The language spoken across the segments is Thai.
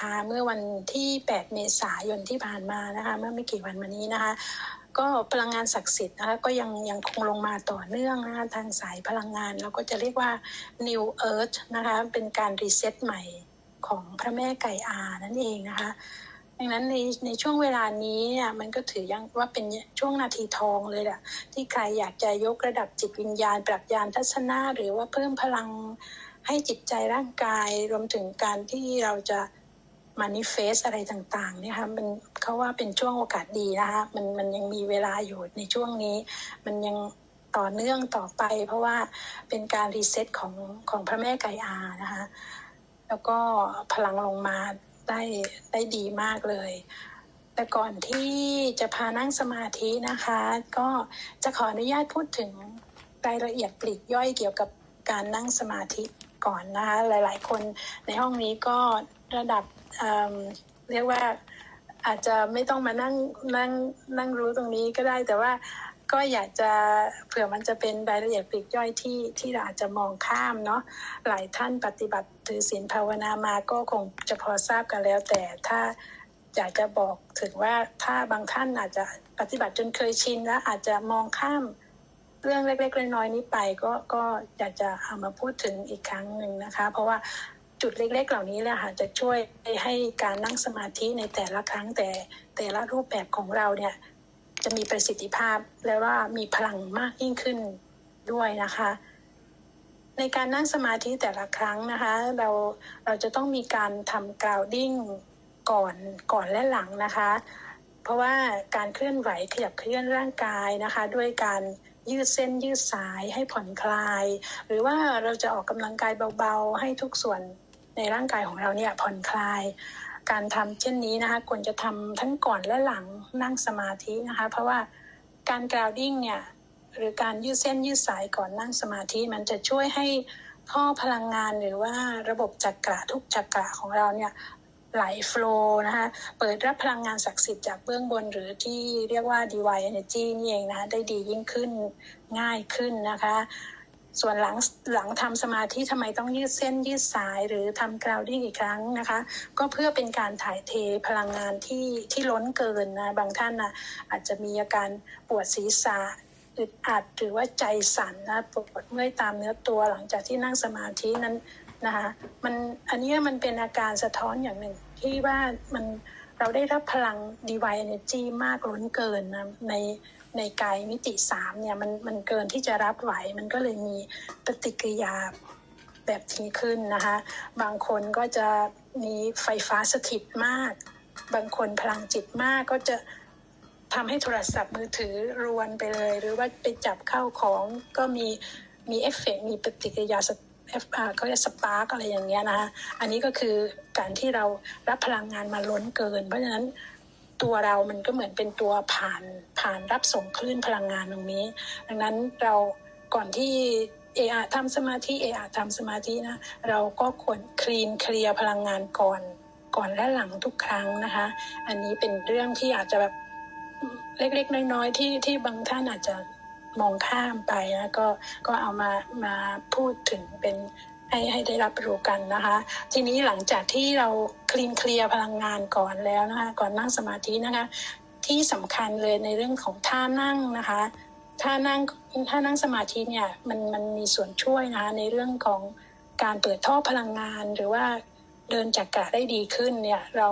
คะเมื่อวันที่ 8 เมษายนที่ผ่านมานะคะ เมื่อไม่กี่วันมานี้นะคะ ก็พลังงานศักดิ์สิทธิ์นะคะก็ยังยังคงลงมาต่อเนื่องนะคะทางสายพลังงานเราก็จะเรียกว่า New Earth นะคะเป็นการรีเซ็ตใหม่ของพระแม่ไก่อานั่นเองนะคะดังนั้นในในช่วงเวลานี้เนี่ยมันก็ถือยังว่าเป็นช่วงนาทีทองเลยแหละที่ใครอยากจะยกระดับจิตวิญญาณ ปรับยานทัศนะหรือว่าเพิ่มพลังให้จิตใจร่างกาย รวมถึงการที่เราจะ manifest อะไรต่างๆเนี่ยค่ะมันเขาว่าเป็นช่วงโอกาสดีนะคะมันมันยังมีเวลาอยู่ในช่วงนี้ มันยังต่อเนื่องต่อไป เพราะว่าเป็นการรีเซ็ตของของพระแม่ไก่อานะคะแล้วก็พลังลงมาได้ได้ดีมากเลย แต่ก่อนที่จะพานั่งสมาธินะคะ ก็จะขออนุญาตพูดถึงรายละเอียดปลีกย่อยเกี่ยวกับการนั่งสมาธิก่อนนะคะหลาย ๆ คนในห้องนี้ก็ ระดับเเรียกว่าอาจจะไม่ต้องมานั่งนั่งนั่งรู้ตรงนี้ก็ได้ แต่ว่าก็อยากจะเผื่อมันจะเป็นรายละเอียดปลีกย่อยที่ที่เราอาจจะมองข้ามเนาะหลายท่านปฏิบัติถือศีลภาวนามาก็คงจะพอทราบกันแล้ว แต่ถ้าอยากจะบอกถึงว่าถ้าบางท่านอาจจะปฏิบัติจนเคยชินแล้วอาจจะมองข้ามเรื่องเล็กๆน้อยๆนี้ไปก็ก็อยากจะเอามาพูดถึงอีกครั้งหนึ่งนะคะ เพราะว่า จุดเล็ก ๆ เหล่านี้แหละค่ะจะช่วยให้การนั่งสมาธิในแต่ละครั้งแต่แต่ละรูปแบบของเราเนี่ยจะมีประสิทธิภาพและว่ามีพลังมากยิ่งขึ้นด้วยนะคะ ในการนั่งสมาธิแต่ละครั้งนะคะ เราเราจะต้องมีการทำกราวดิ้งก่อนก่อนและหลังนะคะ เพราะว่าการเคลื่อนไหวขยับเคลื่อนร่างกายนะคะ ด้วยการยืดเส้นยืดสายให้ผ่อนคลาย หรือว่าเราจะออกกำลังกายเบาๆ ให้ทุกส่วน ในร่างกายของเราเนี่ยผ่อนคลาย การทำเช่นนี้นะคะควรจะทำทั้งก่อนและหลังนั่งสมาธินะคะ เพราะว่าการกราวดิ้งเนี่ยหรือการยืดเส้นยืดสายก่อนนั่งสมาธิมันจะช่วยให้ท่อพลังงานหรือว่าระบบจักระทุกจักระของเราเนี่ยไหลโฟลว์นะคะเปิดรับพลังงานศักดิ์สิทธิ์จากเบื้องบนหรือที่เรียกว่า divine energy นี่เองนะคะได้ดียิ่งขึ้นง่ายขึ้นนะคะ ส่วนหลังหลังทำสมาธิทำไมต้องยืดเส้นยืดสายหรือทำกราวดิ้งอีกครั้งนะคะ ก็เพื่อเป็นการถ่ายเทพลังงานที่ที่ล้นเกินนะบางท่านนะอาจจะมีอาการปวดศีรษะอึดอัดหรือว่าใจสั่นนะปวดเมื่อยตามเนื้อตัวหลังจากที่นั่งสมาธินั้นนะคะมันอันนี้มันเป็นอาการสะท้อนอย่างหนึ่งที่ว่ามันเราได้รับพลัง divine energy มากล้นเกินนะใน ในกายมิติสามเนี่ยมันมันเกินที่จะรับไหว มันก็เลยมีปฏิกิริยาแบบนี้ขึ้นนะคะ บางคนก็จะมีไฟฟ้าสถิตมาก บางคนพลังจิตมากก็จะทำให้โทรศัพท์มือถือรวนไปเลย หรือว่าไปจับเข้าของก็มีมีเอฟเฟกต์มีปฏิกิริยาเอฟอ่าเขาเรียกสปาร์กอะไรอย่างเงี้ยนะคะอันนี้ก็คือการที่เรารับพลังงานมาล้นเกิน เพราะฉะนั้น ตัวเรามันก็เหมือนเป็นตัวผ่านผ่านรับส่งคลื่นพลังงานตรงนี้ ดังนั้นเราก่อนที่เออาทำสมาธิเออาทำสมาธินะเราก็ควรคลีนเคลียร์พลังงานก่อน ก่อนและหลังทุกครั้งนะคะ อันนี้เป็นเรื่องที่อาจจะแบบเล็กๆ น้อยๆที่ที่บางท่านอาจจะมองข้ามไปนะก็ก็เอามามาพูดถึงเป็น ให้ให้ได้รับรู้กันนะคะ ทีนี้หลังจากที่เราคลีนเคลียร์พลังงานก่อนแล้วนะคะ ก่อนนั่งสมาธินะคะ ที่สำคัญเลยในเรื่องของท่านั่งนะคะท่านั่งท่านั่งสมาธิเนี่ยมันมันมีส่วนช่วยนะคะในเรื่องของการเปิดท่อพลังงาน หรือว่าเดินจักระได้ดีขึ้นเนี่ยเรา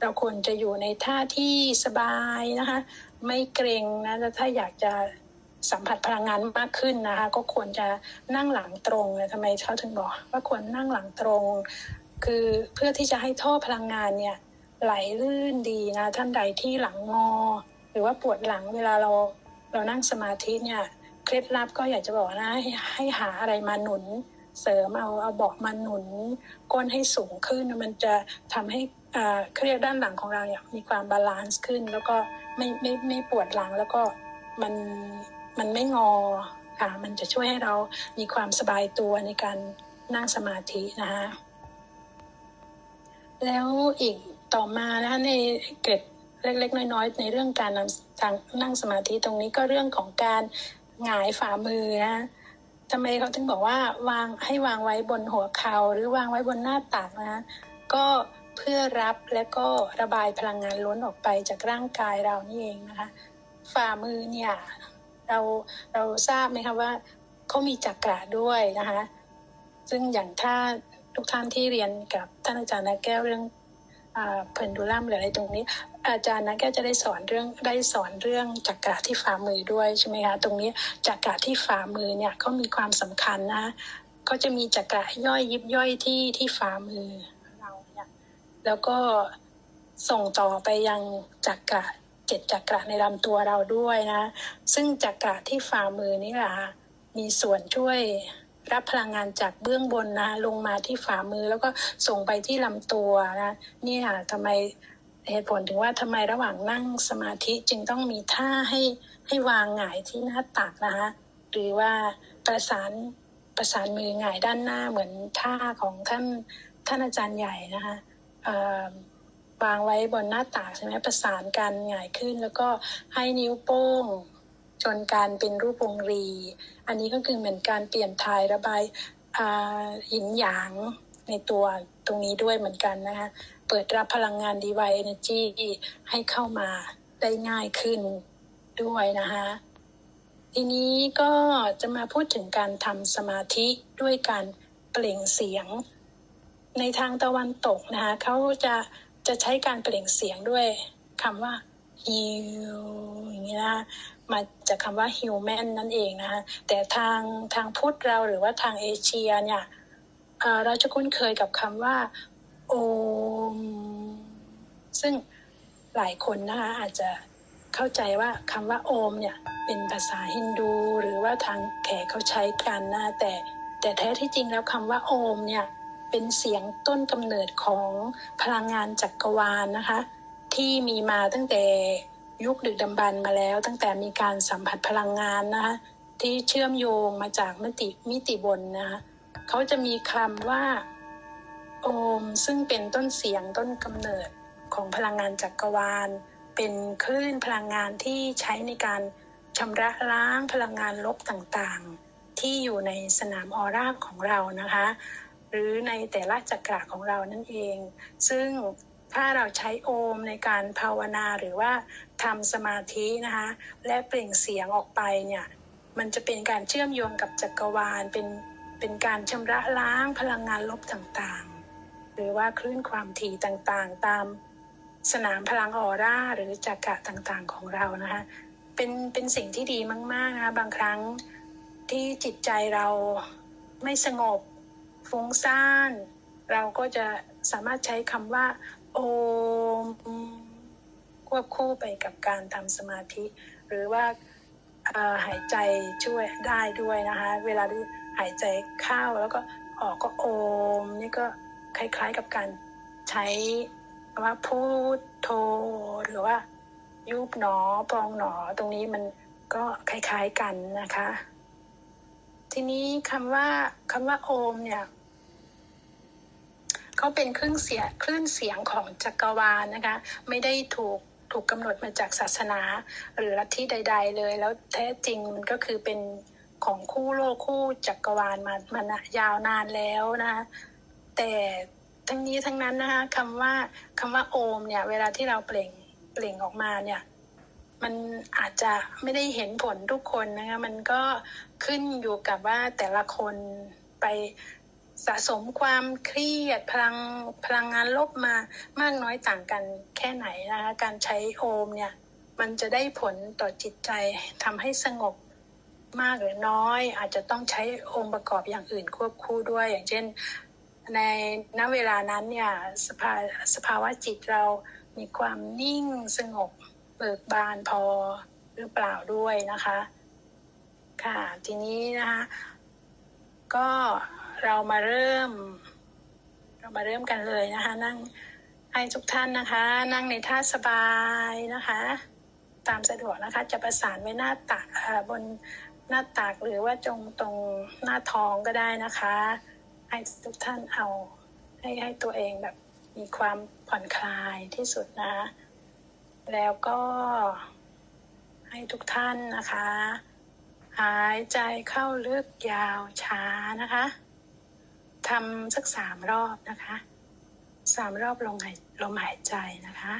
เราควรจะอยู่ในท่าที่สบายนะคะ ไม่เกรงนะถ้าอยากจะ สัมผัสพลังงานมากขึ้นนะคะ ก็ควรจะนั่งหลังตรงเลยทำไมเขาถึงบอกว่าควรนั่งหลังตรง คือเพื่อที่จะให้ท่อพลังงานเนี่ยไหลลื่นดีนะท่านใดที่หลังงอ หรือว่าปวดหลังเวลาเราเรานั่งสมาธิเนี่ยเคล็ดลับก็อยากจะบอกนะให้ให้หาอะไรมาหนุน เสริมเอาเอาเบาะมาหนุน ก้นให้สูงขึ้นมันจะทำให้เครียกด้านหลังของเราเนี่ยมีความบาลานซ์ขึ้น แล้วก็ไม่ไม่ไม่ปวดหลังแล้วก็มัน มันไม่งอค่ะ มันจะช่วยให้เรามีความสบายตัวในการนั่งสมาธินะคะแล้วอีกต่อมานะคะในเกร็ดเล็กๆน้อยๆในเรื่องการนั่งนั่งสมาธิตรงนี้ก็เรื่องของการหงายฝ่ามือนะทำไมเขาถึงบอกว่าวางให้วางไว้บนหัวเข่าหรือวางไว้บนหน้าตักนะก็เพื่อรับและก็ระบายพลังงานล้นออกไปจากร่างกายเรานี่เองนะคะ ฝ่ามือเนี่ย เราเราทราบไหมคะว่าเขามีจักระด้วยนะคะ ซึ่งอย่างถ้าทุกท่านที่เรียนกับท่านอาจารย์นะแก้วเรื่องเพนดูลัมหรืออะไรตรงนี้ อาจารย์นะแก้วจะได้สอนเรื่องได้สอนเรื่องจักระที่ฝ่ามือด้วยใช่ไหมคะตรงนี้จักระที่ฝ่ามือเนี่ยเขามีความสำคัญนะเขาจะมีจักระย่อยยิบย่อยที่ที่ฝ่ามือเราเนี่ยแล้วก็ส่งต่อไปยังจักระ เจ็ดจักระในลำตัวเราด้วยนะ ซึ่งจักระที่ฝ่ามือนี่แหละมีส่วนช่วยรับพลังงานจากเบื้องบนนะ ลงมาที่ฝ่ามือแล้วก็ส่งไปที่ลำตัวนะนี่ค่ะทำไมเหตุผลถึงว่าทำไมระหว่างนั่งสมาธิจึงต้องมีท่าให้ให้วางหงายที่หน้าตักนะคะหรือว่าประสานประสานมือหงายด้านหน้าเหมือนท่าของท่านท่านอาจารย์ใหญ่นะคะ วางไว้บนหน้าตักใช่ไหมประสานกันหงายขึ้น แล้วก็ให้นิ้วโป้งจนการเป็นรูปวงรี อันนี้ก็คือเหมือนการเปลี่ยนทายระบายหินหยางในตัวตรงนี้ด้วยเหมือนกันนะคะ เปิดรับพลังงานดีไวเอเนจีให้เข้ามาได้ง่ายขึ้นด้วยนะคะทีนี้ก็จะมาพูดถึงการทำสมาธิด้วยการเปล่งเสียง ในทางตะวันตกนะคะเขาจะ จะใช้การเปล่งเสียงด้วยคำว่าฮิวอย่างนี้นะมาจากคำว่า human นั่นเองนะคะแต่ทางทางพุทธเราหรือว่าทางเอเชียเนี่ยเราจะคุ้นเคยกับคำว่าโอมซึ่งหลายคนนะคะอาจจะเข้าใจว่าคำว่าโอมเนี่ยเป็นภาษาฮินดูหรือว่าทางแขกเขาใช้กันนะแต่แต่แท้ที่จริงแล้วคำว่าโอมเนี่ย เป็นเสียงต้นกำเนิดของพลังงานจักรวาลนนะคะ ที่มีมาตั้งแต่ยุคดึกดำบรรมาแล้ว ตั้งแต่มีการสัมผัสพลังงานนะคะที่เชื่อมโยงมาจากมิติมิติบนนะคะเขาจะมีคำว่าโอมซึ่งเป็นต้นเสียงต้นกำเนิดของพลังงานจักรวาล เป็นคลื่นพลังงานที่ใช้ในการชำระล้างพลังงานลบต่างๆ ที่อยู่ในสนามออร่าของเรานะคะ หรือในแต่ละจักระของเรานั่นเอง ซึ่งถ้าเราใช้โอมในการภาวนาหรือว่าทำสมาธินะคะและเปล่งเสียงออกไปเนี่ยมันจะเป็นการเชื่อมโยงกับจักรวาลเป็นเป็นการชำระล้างพลังงานลบต่างๆ หรือว่าคลื่นความถี่ต่างๆ ตามสนามพลังออร่าหรือจักระต่างๆของเรานะคะเป็นเป็นสิ่งที่ดีมากๆนะคะบางครั้งที่จิตใจเราไม่สงบ ฟุ้งซ่าน เราก็จะสามารถใช้คำว่า โอม ควบคู่ไปกับการทำสมาธิ หรือว่าหายใจช่วยได้ด้วยนะคะ เวลาที่หายใจเข้าแล้วก็ออกก็โอม นี่ก็คล้ายๆกับการใช้ว่าพูดโทหรือว่ายุบหนอปองหนอตรงนี้มันก็คล้ายๆกันนะคะ ทีนี้คำว่าคำว่าโอมเนี่ยเขาเป็นคลื่นเสียงคลื่นเสียงของจักรวาลนะคะ ไม่ได้ถูกถูกกำหนดมาจากศาสนา หรือลัทธิใด ๆ เลย แล้วแท้จริงมันก็คือเป็นของคู่โลกคู่จักรวาลมามายาวนานแล้วนะคะแต่ทั้งนี้ทั้งนั้นนะคะคำว่าคำว่าโอมเนี่ย เวลาที่เราเปล่งเปล่งออกมาเนี่ย มันอาจจะไม่ได้เห็นผลทุกคนนะคะมันก็ขึ้นอยู่กับว่าแต่ละคนไปสะสมความเครียดพลังพลังงานลบมามากน้อยต่างกันแค่ไหนนะคะการใช้โอมเนี่ยมันจะได้ผลต่อจิตใจทำให้สงบมากหรือน้อย อาจจะต้องใช้องค์ประกอบอย่างอื่นควบคู่ด้วย อย่างเช่น ในณเวลานั้นเนี่ยสภาสภาวะจิตเรามีความนิ่งสงบ เบิกบานพอหรือเปล่าด้วยนะคะ ค่ะ ทีนี้นะคะ ก็เรามาเริ่ม เรามาเริ่มกันเลยนะคะ นั่งให้ทุกท่านนะคะ นั่งในท่าสบายนะคะ ตามสะดวกนะคะ จะประสานไว้หน้าตักบนหน้าตักหรือว่าจงตรงหน้าท้องก็ได้นะคะ ให้ทุกท่านเอาให้ให้ตัวเองแบบมีความผ่อนคลายที่สุดนะ แล้วก็ให้ทุกท่านนะคะ หายใจเข้าลึกยาวช้านะคะทำสักสามรอบนะคะสามรอบลมหายลมหายใจนะคะ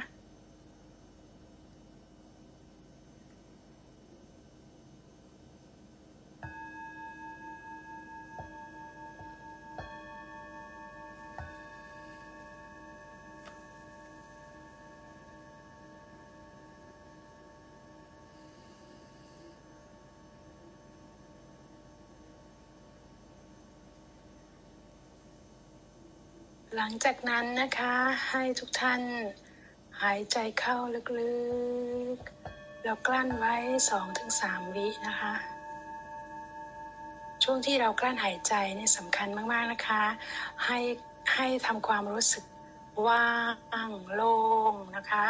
หลังจากนั้นนะคะให้ทุกท่านหายใจเข้าลึกๆ แล้วกลั้นไว้ 2-3 วินะคะ ช่วงที่เรากลั้นหายใจนี่สำคัญมากๆนะคะ ให้ให้ทำความรู้สึกว่างโล่งนะคะ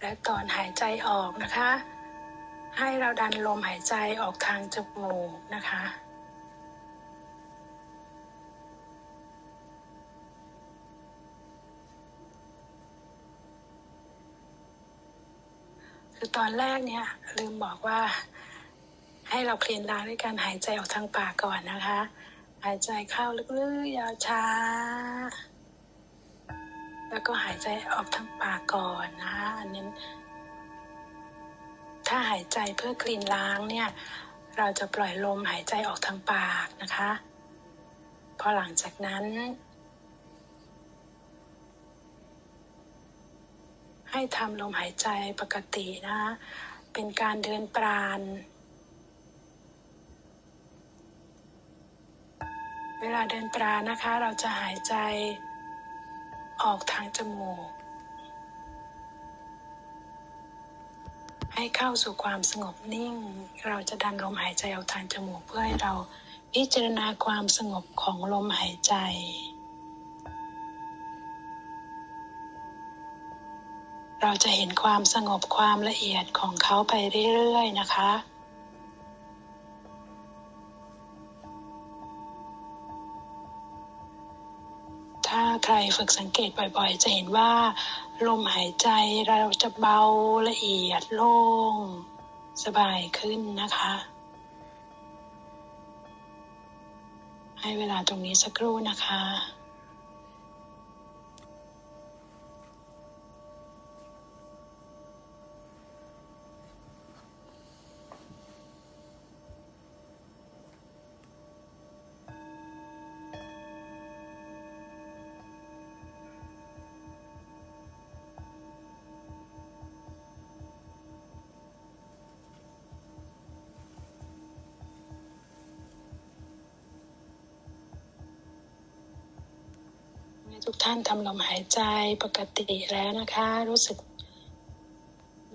และตอนหายใจออกนะคะ ให้เราดันลมหายใจออกทางจมูกนะคะ คือตอนแรกเนี่ยลืมบอกว่า ให้เราเคลียนล้างด้วยการหายใจออกทางปากก่อนนะคะ หายใจเข้าลึกๆยาวช้า แล้วก็หายใจออกทางปากก่อนนะคะอันนี้ ถ้าหายใจเพื่อคลีนล้างเนี่ย เราจะปล่อยลมหายใจออกทางปากนะคะ พอหลังจากนั้น ให้ทำลมหายใจปกตินะคะเป็นการเดินปราณ เวลาเดินปราณนะคะ เราจะหายใจออกทางจมูก ให้เข้าสู่ความสงบนิ่ง เราจะดันลมหายใจออกทางจมูกเพื่อให้เราพิจารณาความสงบของลมหายใจเราจะเห็นความสงบความละเอียดของเขาไปเรื่อย ๆ นะคะ ฝึกสังเกตบ่อยๆ จะเห็นว่าลมหายใจเราจะเบาละเอียดโล่ง สบายขึ้นนะคะ ให้เวลาตรงนี้สักครู่นะคะ ทุกท่านทำลมหายใจปกติแล้วนะคะ รู้สึก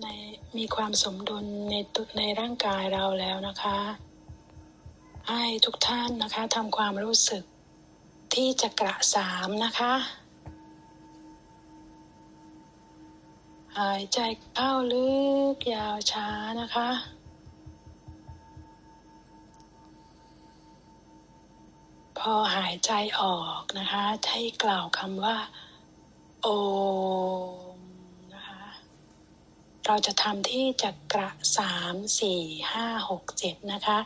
ในมีความสมดุลในตุในร่างกายเราแล้วนะคะ ให้ทุกท่านนะคะทำความรู้สึกที่จักระสามนะคะ หายใจเข้าลึกยาวช้านะคะ พอหายใจออกนะคะให้กล่าวคำว่า โอมนะคะ เราจะทำที่จักระสามสี่ห้าหกเจ็ดนะคะ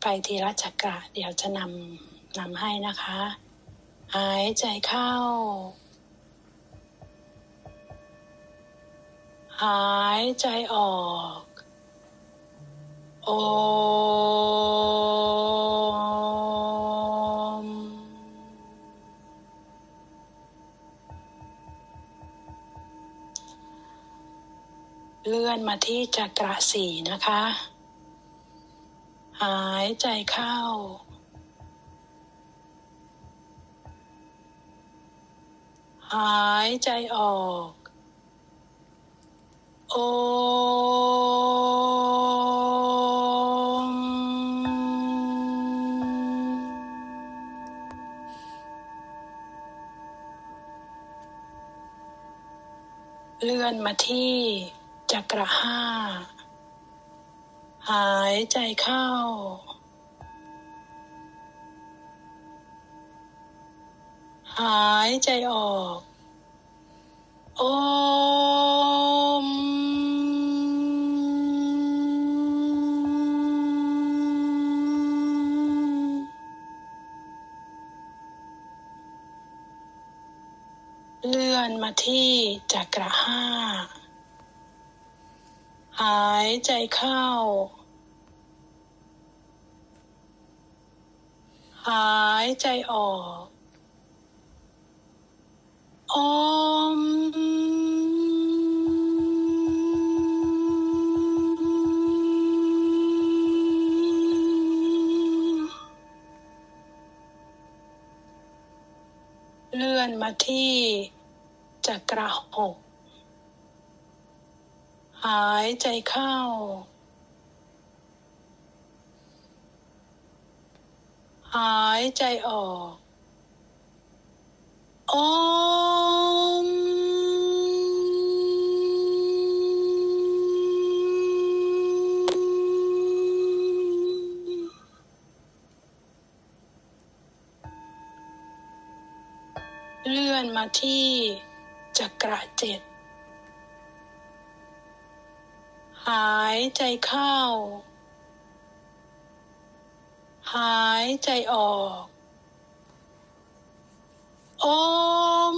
ไปทีละจักระเดี๋ยวจะนำนำให้นะคะ หายใจเข้า หายใจออก โอ เลื่อนมาที่จักระสี่นะคะ หายใจเข้า หายใจออก โอเลื่อนมาที่ จักระห้า หายใจเข้า หายใจออกอมเลื่อนมาที่จักระห้า หายใจเข้า หายใจออกอมเลื่อนมาที่จักระหก หายใจเข้า หายใจออกอมเลื่อนมาที่จักระเจ็ด หายใจเข้า หายใจออกอม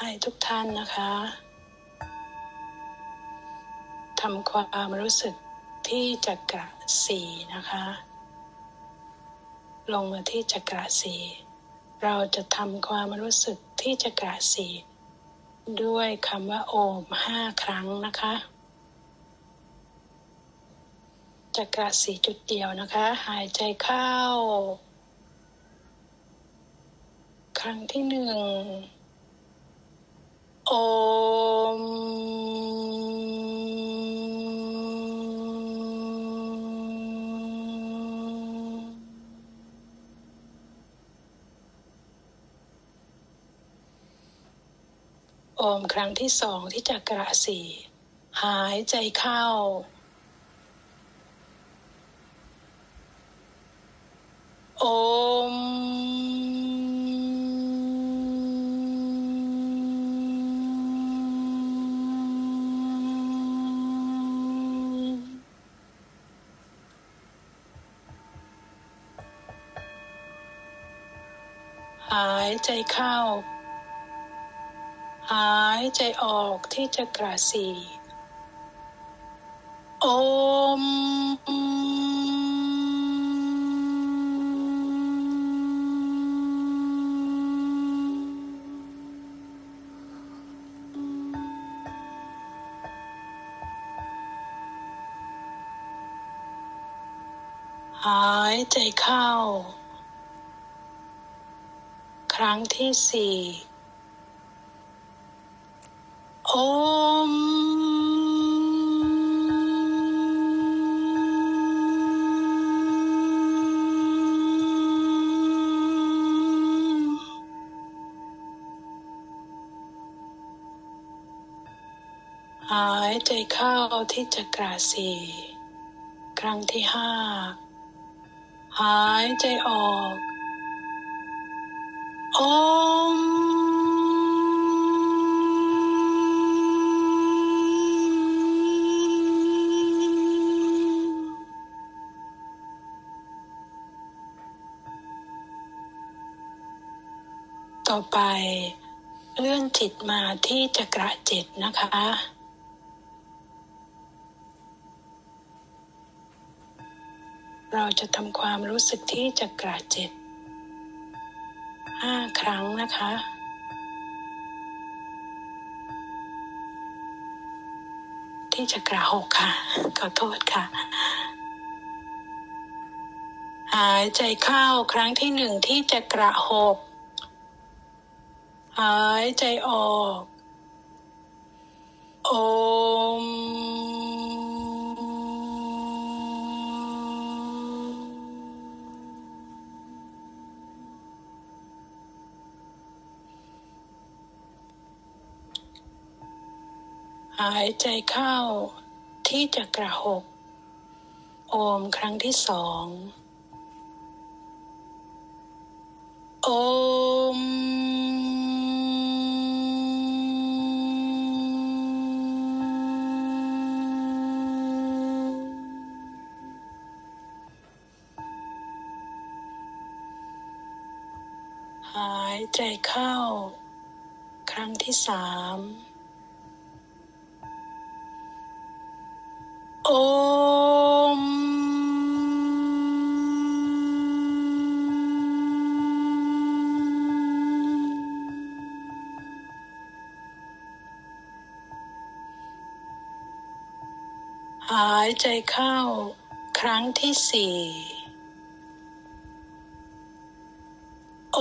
ให้ทุกท่านนะคะ ทำความรู้สึกที่จักระสี่นะคะ ลงมาที่จักระสี่เราจะทำความรู้สึกที่จักระสี่ด้วยคำว่าโอมห้าครั้งนะคะจักระสี่จุดเดียวนะคะ หายใจเข้า ครั้งที่หนึ่งโอม โอมครั้งที่สองที่จักระสี่หายใจเข้า โอมหายใจเข้าายใจออกที่จักระสีโอมหายใจเข้า ครั้งที่สี่ หายใจเข้าที่จักราสีครั้งที่ห้าหายใจออก โอ ต่อไปเลื่อนจิตมาที่จักระจิตนะคะ เราจะทำความรู้สึกที่จักระจิตห้าครั้งนะคะ ที่จักระหกค่ะ ขอโทษค่ะ หายใจเข้าครั้งที่หนึ่งที่จักระหก หายใจออกโอมหายใจเข้าที่จักระหก โอมครั้งที่สอง โอม ใจเข้า ครั้งที่สามโอมหายใจเข้า ครั้งที่สี่โอ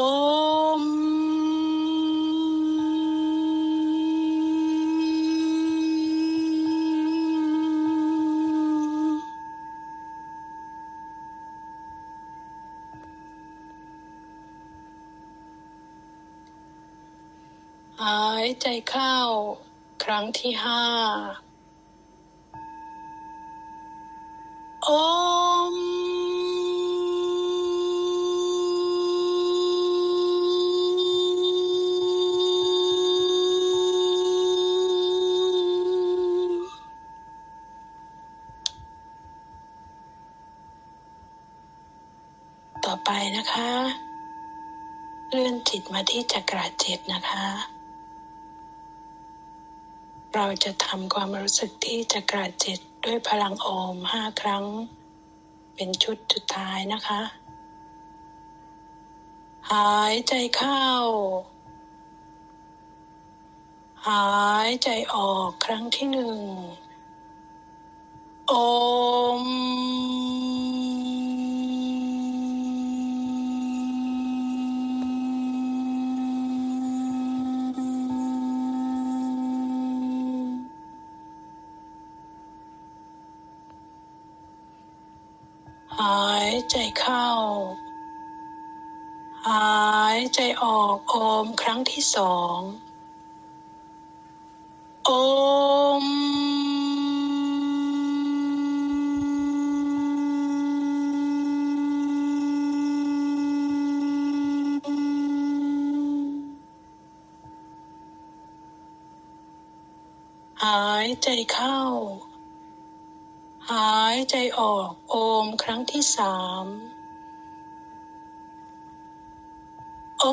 เข้า ครั้งที่ห้าอมต่อไปนะคะ เลื่อนจิตมาที่จักราเจ็ดนะคะ เราจะทำความรู้สึกที่จักราเจ็ดด้วยพลังโอมห้าครั้ง เป็นชุดสุดท้ายนะคะ หายใจเข้า หายใจออกครั้งที่หนึ่ง โอมายใจเข้า หายใจออกโอมครั้งที่สองโอมหายใจเข้า หายใจออกโอมครั้งที่สามโอ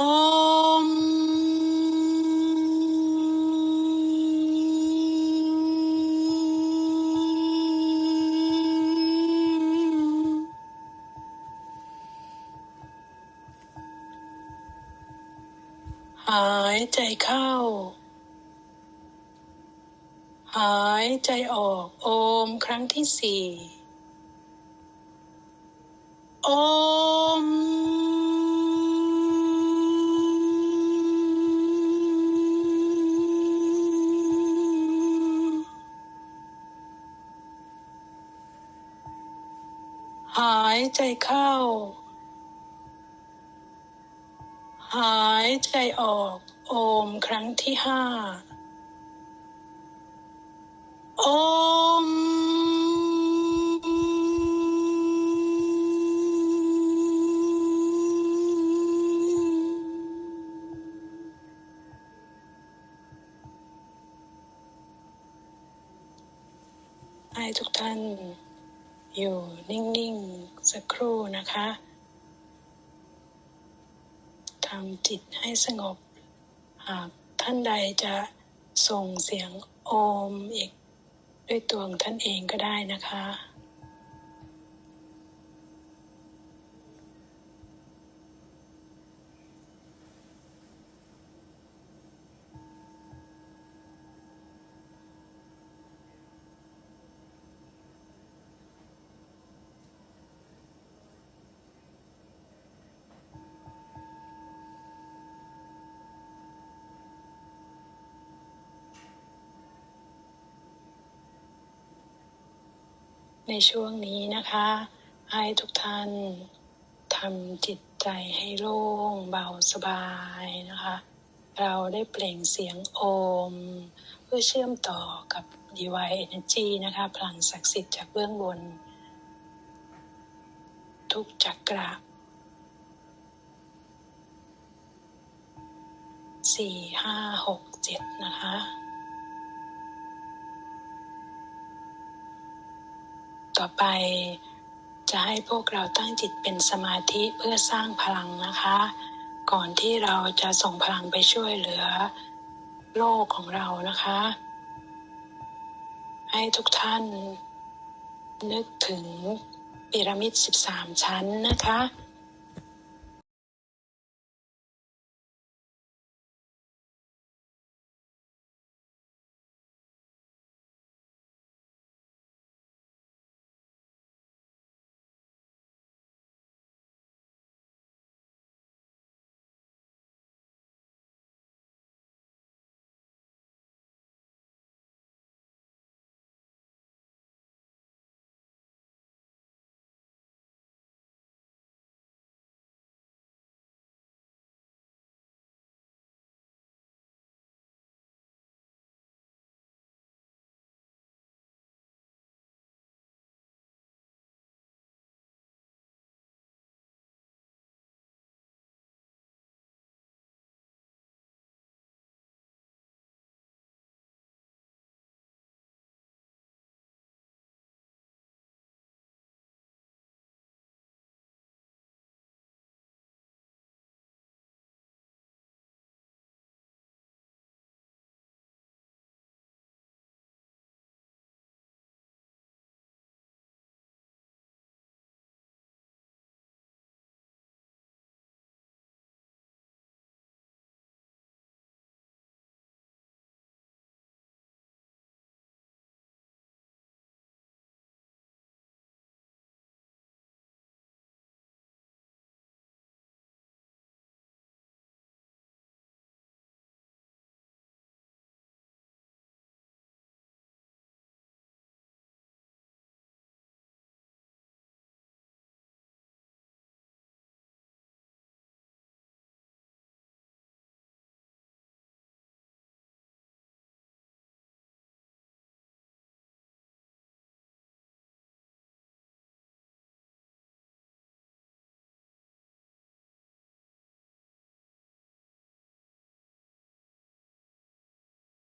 ที่สี่โอมหายใจเข้า หายใจออกโอมครั้งที่ห้าโอม ให้ทุกท่านอยู่นิ่ง ๆ สักครู่ นะคะทำจิตให้สงบ หากท่านใดจะส่งเสียงโอมอีกด้วยตัวของท่านเองก็ได้นะคะ ในช่วงนี้นะคะให้ทุกท่านทำจิตใจให้โล่งเบาสบายนะคะ เราได้เปล่งเสียงโอม เพื่อเชื่อมต่อกับ Divine Energy นะคะพลังศักดิ์สิทธิ์จากเบื้องบน ทุกจักระสี่ห้าหกเจ็ดนะคะ ต่อไป จะให้พวกเราตั้งจิตเป็นสมาธิเพื่อสร้างพลังนะคะ ก่อนที่เราจะส่งพลังไปช่วยเหลือ โลกของเรานะคะ ให้ทุกท่าน นึกถึงพีระมิด 13 ชั้นนะคะ